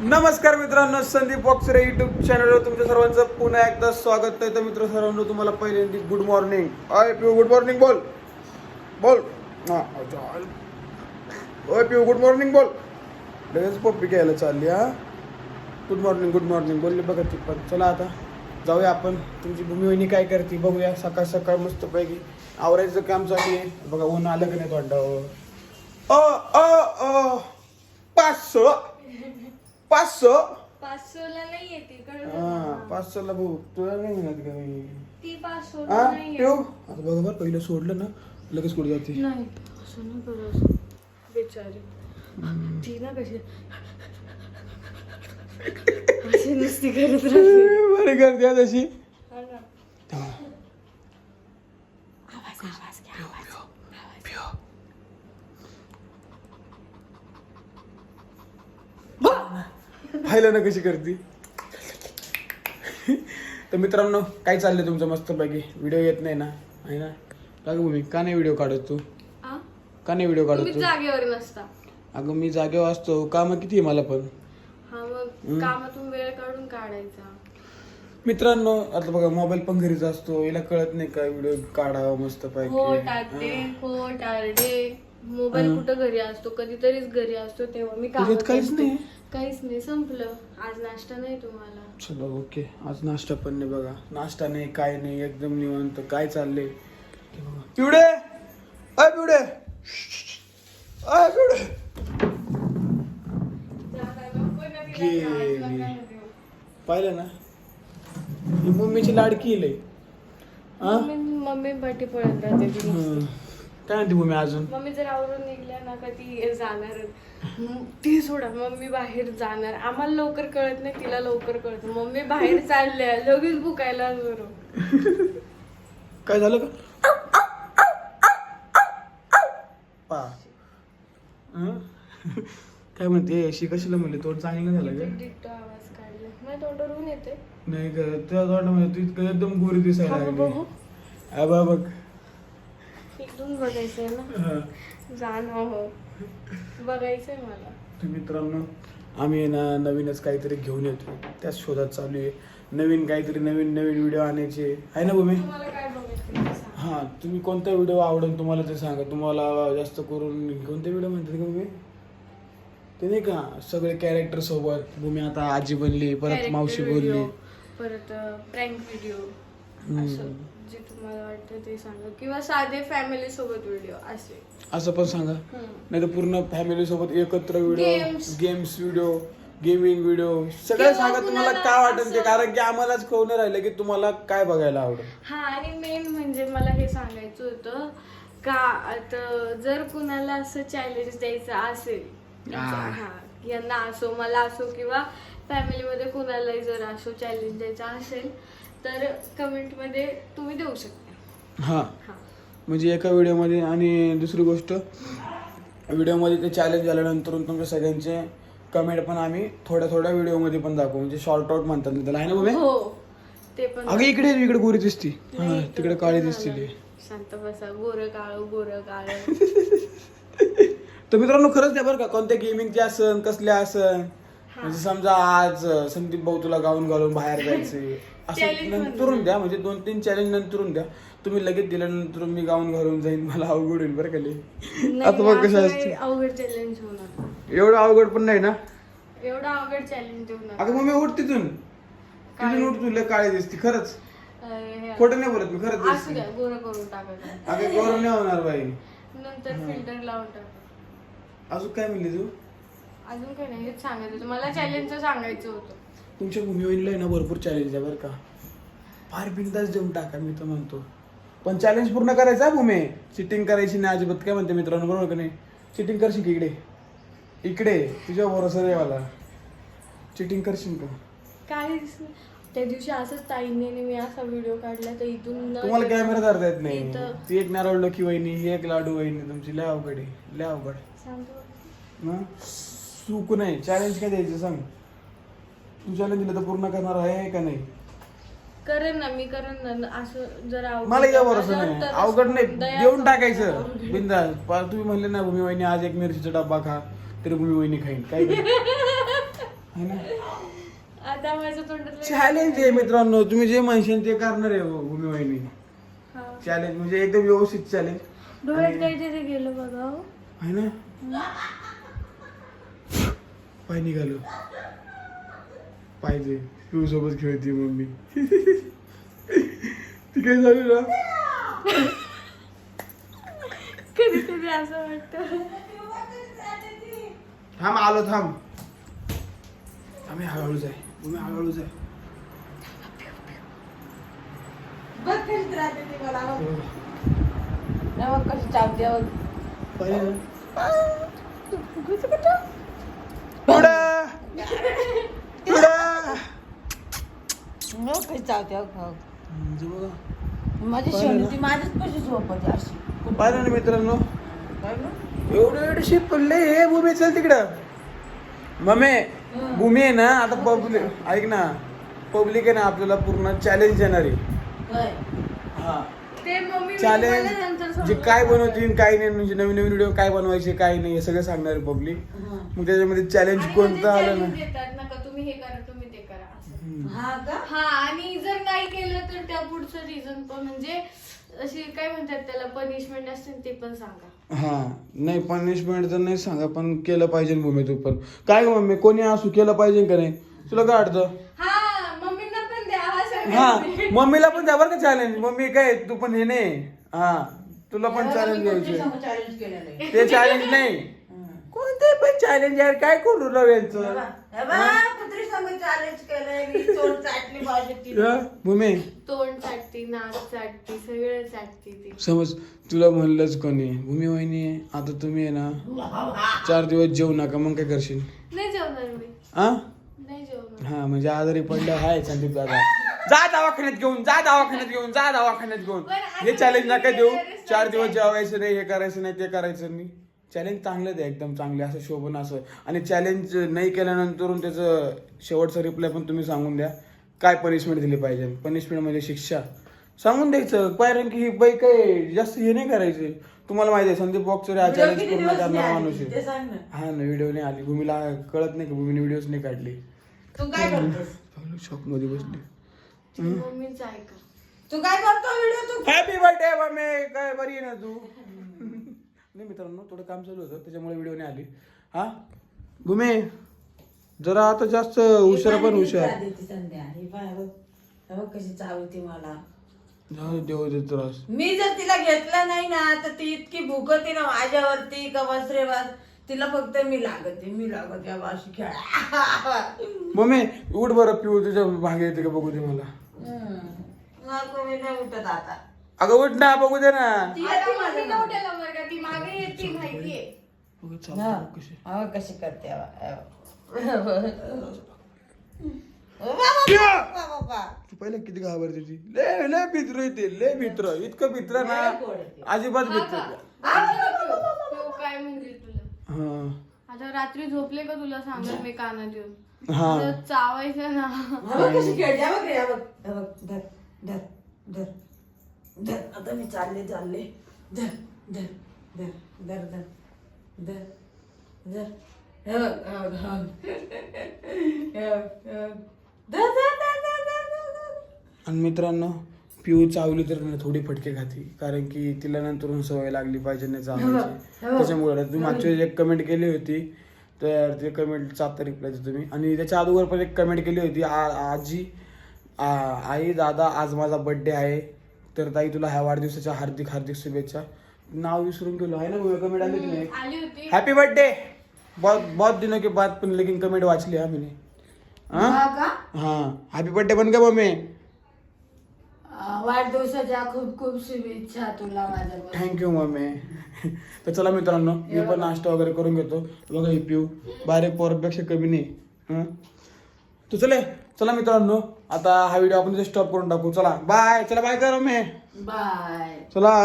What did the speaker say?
नमस्कार मित्रांनो संदीप बॉक्सरे युट्यूब चॅनलवर तुमच्या सर्वांचं पुन्हा एकदा स्वागत आहे. तर मित्र सर्वांनो तुम्हाला पहिल्यांदा गुड मॉर्निंग अय पिऊ गुड मॉर्निंग बोल. बोल. हा पिऊ गुड मॉर्निंग बोल. लगेच पप्पी घ्यायला चालली हा. गुड मॉर्निंग गुड मॉर्निंग बोलली बघा ती पण. चला आता जाऊया आपण. तुमची भूमिवहिनी काय करते बघूया. सकाळ सकाळ मस्तपैकी आवरायचं काम चालू आहे. बघा ऊन आलं का नाही तोंडावर? अ अ अ पाचशे? पाचशे पाचशोला नाही येते कळलं हा का? भाऊ तुला नाही म्हणत का मी? ती पाचशोला हा नाही ठेव. येत. आता बघा बरं पहिलं सोडलं ना लगेच कुठे जाते? नाही असं नाही करत बिचारी. ती ना कशी अशी नुसती करत राहते. बरं करते तशी. हा ना. आवाज आवाज घ्या आवाज पाहिलं ना कशी करते. तर मित्रांनो काय चाललंय तुमचं मस्तपैकी? व्हिडिओ येत नाही ना? आहे ना? का गं भूमी का नाही व्हिडिओ काढत तू? का नाही व्हिडिओ काढत तू? जागेवर नसता. अगं मी जागेवर असतो. कामं किती आहे मला पण? हा मग कामातून वेळ काढून काढायचा. मित्रांनो आता बघा मोबाईल पण घरीच असतो. याला कळत नाही का व्हिडिओ काढावा मस्त हो मोबाईल कुठं घरी असतो कधीतरीच घरी असतो तेव्हा मी काम तुझ्यात काहीच नाही? काहीच नाही संपलं. आज नाश्ता नाही तुम्हाला. चला ओके. आज नाश्ता पण नाही बघा. नाश्ता नाही काय नाही एकदम निवांत. काय चाललंय? बघा. पिवडे अय पिवडे अय पिवडे गेली. पाहिलं ना? ही मम्मीची लाडकी लय. हा? मम्मी मम्मी पाठी पळत राहते ती हं. काय म्हणते मम्मी अजून? मम्मी जर आवरून निघल्या ना का ती जाणार म- ती सोडा मम्मी बाहेर जाणार. आम्हाला लवकर कळत नाही तिला लवकर कळत मम्मी बाहेर चालल्या लगेच भुकायला बरोबर काय झालं का? हं? काय म्हणते अशी कशाला म्हणले? तोंड चांगलं झालं का? आवाज काढला. माझ्या तोंडावरून येते नाही का? त्या तोंडामध्ये तू इतकं एकदम गोरी दिसायला लागली. बघू. इकडून बघायचंय ना? हं. जाणं हो. बघायचंय मला. तर मित्रांनो आम्ही ना नवीनच काहीतरी घेऊन येतो त्याच शोधात चालू आहे. नवीन काहीतरी नवीन नवीन व्हिडिओ आणायचे. आहे ना भूमी? तुम्हाला काय बघायचं ते सांग. हा तुम्ही कोणता व्हिडिओ आवडेल तुम्हाला ते सांगा. तुम्हाला जास्त करून कोणते व्हिडिओ म्हणतात का भूमी? ते नाही का सगळे कॅरेक्टर सोबत. भूमी आता आजी बनली परत Character मावशी video, बोलली परत प्रँक व्हिडिओ. असं जे तुम्हाला वाटतं ते सांगा किंवा साधे फॅमिली सोबत व्हिडिओ असे असं पण सांगा. नाही तर पूर्ण फॅमिली सोबत एकत्र video Games. Games video gaming video सगळं किंवा सांगा तुम्हाला कुणाला काय वाटेल ते असं- कारण की आम्हालाच कळून राहिलं की तुम्हाला काय बघायला आवडेल हा आणि मेन म्हणजे मला हे सांगायचं होतं का आता जर कुणाला असं चॅलेंज द्यायचं असेल आ. हा यांना असो मला असो किंवा फॅमिलीमध्ये कुणालाही जर असो चॅलेंज द्यायचा असेल तर कमेंटमध्ये तुम्ही देऊ शकता. हा. हा. म्हणजे एका व्हिडिओमध्ये आणि दुसरी गोष्ट व्हिडिओमध्ये ते चॅलेंज झाल्यानंतर तुमच्या सगळ्यांचे कमेंट पण आम्ही थोड्या थोड्या व्हिडिओमध्ये पण दाखवू. म्हणजे शॉर्ट आउट म्हणतात त्याला आहे ना बघे हो ते पण अगं इकडे इकडे गोरी दिसती. हा तिकडे काळी दिसती. ती. शांत बसा गोर काळ गोर काळ. तर मित्रांनो खरंच द्या बरं का? कोणत्या गेमिंगचे असन कसल्या असन? म्हणजे समजा आज संदीप भाऊ तुला गाऊन घालून बाहेर जायचे असं नंतरून द्या म्हणजे दोन तीन चॅलेंज नंतरून द्या. तुम्ही लगेच दिल्यानंतर मी गाऊन घालून जाईन मला अवघड होईल बरं का लई. आता बघ कसं असते अवघड चॅलेंज होणार एवढं अवघड पण नाही ना? एवढा अवघड चॅलेंज नका अगं मम्मी उठ तिथून. तिथून उठ तुला काळी दिसती खरंच. खोटं नाही बोलत मी खरंच असू दिसते द्या गोरं करून टाकायचं अगं गौरव नाही होणार बाई. नंतर फिल्टर लावून टाका. अजून काय म्हणली तू? अजून काही नाही हेच सांगायचं होतं. मला चॅलेंजचं सांगायचं होतं. तुमच्या भूमीवरील ना भरपूर चॅलेंज आहे बरं का? फार बिंदास देऊन टाका मी तर म्हणतो. पण चॅलेंज पूर्ण करायचं आहे भूमी. चिटिंग करायची नाही अजिबात. काय म्हणते मित्रांनो बरोबर का नाही? चिटिंग करशील की इकडे? इकडे तुझ्या भरोसा आहे मला. चिटिंग करशील का? काही त्या दिवशी असंच ताईने आणि मी असा व्हिडिओ काढला तर इथून न तुम्हाला कॅमेरा धरता येत नाही. इथं- ती एक नारळ की वहिनी ही एक लाडू वहिनी तुमची. लय अवघड आहे लय अवघड. सांगतो. हं? चूक नाही चॅलेंज काय द्यायचं सांग? तू चॅलेंज दिलं तर पूर्ण करणार आहे का नाही? करेन ना मी करेन ना. असं जर अवघड मला या भरोसा नाही. तर अवघड नाही. दया देऊन टाकायचं. पण तुम्ही म्हणले ना भूमी वहिनी आज एक मिरचीचा डब्बा खा तरी भूमी वहिनी खाईन. काय करू? है ना? आता माझ्या तोंडात चॅलेंज आहे मित्रांनो. तुम्ही जे म्हणशाल ते करणार आहे हो, भूमी वहिनी. हा. चॅलेंज म्हणजे एकदम व्यवस्थित चॅलेंज डोळ्यात काहीतरी गेलं बघा हो. आहे ना? पाय निघालो. पाहिजे पिऊ सोबत खेळते मम्मी. ती काय झाली ना कधी कधी असं वाटतं. थांब आलो थांब. आम्ही हळूहळू जाय. तुम्ही हळूहळू जाय. बघ कशी राहते ती मला बघ. नाही बघ कशी चावते बघ. पाहिलं पुढं पुढं बघ कशी चावते बघा. माझी शेवटी माझ्याच कशी झोपते अशी. पाहिलं ना मित्रांनो? एवढं एवढं शिप पडले हे भूमी चल तिकडं. ममे भूमी आहे ना आता पब्लिक ऐक ना. पब्लिक आहे ना आपल्याला पूर्ण चॅलेंज देणार आहे? हा. Mummy challenge. जे काय बनवतील काय नाही म्हणजे नवीन नवीन व्हिडिओ काय बनवायचे काय नाही हे सगळं सांगणार आहे पब्लिक हं. मग त्याच्यामध्ये चॅलेंज कोणतं मध्ये आलं ना? देतात नका तुम्ही हे का? आणि जर नाही केलं तर त्या पुढचं रिझन पण म्हणजे अशी काय म्हणतात त्याला पनिशमेंट असते ना ते पण सांगा. हा नाही पनिशमेंट तर नाही सांगा पण केलं पाहिजे भूमी तू पण. काय गं मम्मी कोणी असू केलं पाहिजे का नाही? तुला काय वाटतं? हा मम्मींना पण द्या हा हा. मम्मीला पण द्या बरं का चॅलेंज मम्मी काय तू पण हे नाही. हा तुला पण चॅलेंज केलेलं आहे. ते चॅलेंज नाही. कोणते पण चॅलेंज यार काय करू राव यांचं? भूमी. तोंड चाटती नाक चाटती सगळं चाटती ती. समज तुला म्हणलंच कोणी भूमी वहिनी आहे, आता तुम्ही आहे ना चार दिवस जेवू नका मग काय करशील? नाही जेवणार मी. हा नाही जेवणार. हा म्हणजे आजारी पडलं हाय संदीप दादा. जा दवाखान्यात घेऊन जा दवाखान्यात घेऊन जा दवाखान्यात घेऊन. हे चॅलेंज नका देऊ. चार दिवस. जेवायचं नाही हे करायचं नाही ते करायचं नाही. चॅलेंज चांगलं द्या एकदम चांगले असं शोभन असं. आणि चॅलेंज नाही केल्यानंतर त्याचं शेवटचा रिप्लाय पण तुम्ही सांगून द्या. काय पनिशमेंट दिली पाहिजे? पनिशमेंट म्हणजे शिक्षा. सांगून द्यायचं. कारण की ही बाई काय जास्त हे नाही करायचे. तुम्हाला माहिती आहे संदीप बॉक्सर हा व्हिडिओ चॅलेंज पूर्ण करणारा? माणूस आहे. हा ना व्हिडिओ नाही आली. भूमीला कळत नाही का? भूमीने व्हिडिओच नाही काढली. तू काय करतोस? शॉकमध्ये बसली. मम्मीच ऐका. तू काय करतो व्हिडिओ तू? हॅपी बर्थडे मम्मी काय बरी आहे ना तू? नाही मित्रांनो थोडं काम चालू होतं त्याच्यामुळे व्हिडिओ नाही आली. हा? भूमी जरा आता जास्त हुशार पण हुशार. कशी चावते मला. जाऊ दे, देऊ दे त्रास. मी जर तिला घेतलं नाही ना तर ती इतकी भुकती ना माझ्यावरती का बस तिला फक्त मी लागते मी लागते अशी खेळ मम्मी उठ बरं पिऊ तुझ्या भागे येते का बघू दे मला. नको मी नाही उठत आता. अगं उठ ना बघू दे ना. ती आता माझ्या. उठायला का ती मागे येते माहितीये बघू, हा. चालतं बघ कशी. करते. तू पहिला किती घाबरते ती लय लय भित्र येते लय भित्र. इतकं भित्र ना. अजिबात हा भित्र का? तो काय म्हणते तुला? हा. आता रात्री झोपले का तुला सांगत मी कानात येऊन? हा. आता चावायचं ना. हा बघ कशी खेळते हा बघ रे, हा बघ हा बघ धर धर धर धर. आता मी चालले चालले. धर धर धर. धर धर धर धर आणि मित्रांनो पिऊ चावली तर थोडी फटके खाती कारण की तिला नंतर सवय लागली पाहिजे नाही चावायची. त्याच्यामुळे तुम्ही मागच्या एक कमेंट केली होती तर ते कमेंटचा आता रिप्लाय देतो तुम्ही. आणि त्याच्या अगोदर पण एक कमेंट केली होती आ- आजी आई दादा आज माझा बर्थडे आहे तर ताई तुला ह्या वाढदिवसाच्या हार्दिक हार्दिक शुभेच्छा. नाव विसरून गेलो. आहे ना कमेंट आली होती ना आली होती. हैप्पी बर्थडे बहुत बहुत दिनों के बाद पण लेकिन कमेंट वाचली हा मैंने. हाँ? हा का? हाँ. हैप्पी बर्थडे बन गया मम्मी. वाढदिवसाच्या खूप खूप शुभेच्छा तुला माझ्या थँक्यू मम्मी. तर चला मित्रांनो मी पण नाश्ता वगैरे करून घेतो. बघा ही पिऊ. बारीक पोरापेक्षा कमी नाही. हं? तर चले चला मित्रांनो आता हा व्हिडिओ आपण स्टॉप करून टाकू. चला. बाय चला बाय करा मी बाय चला.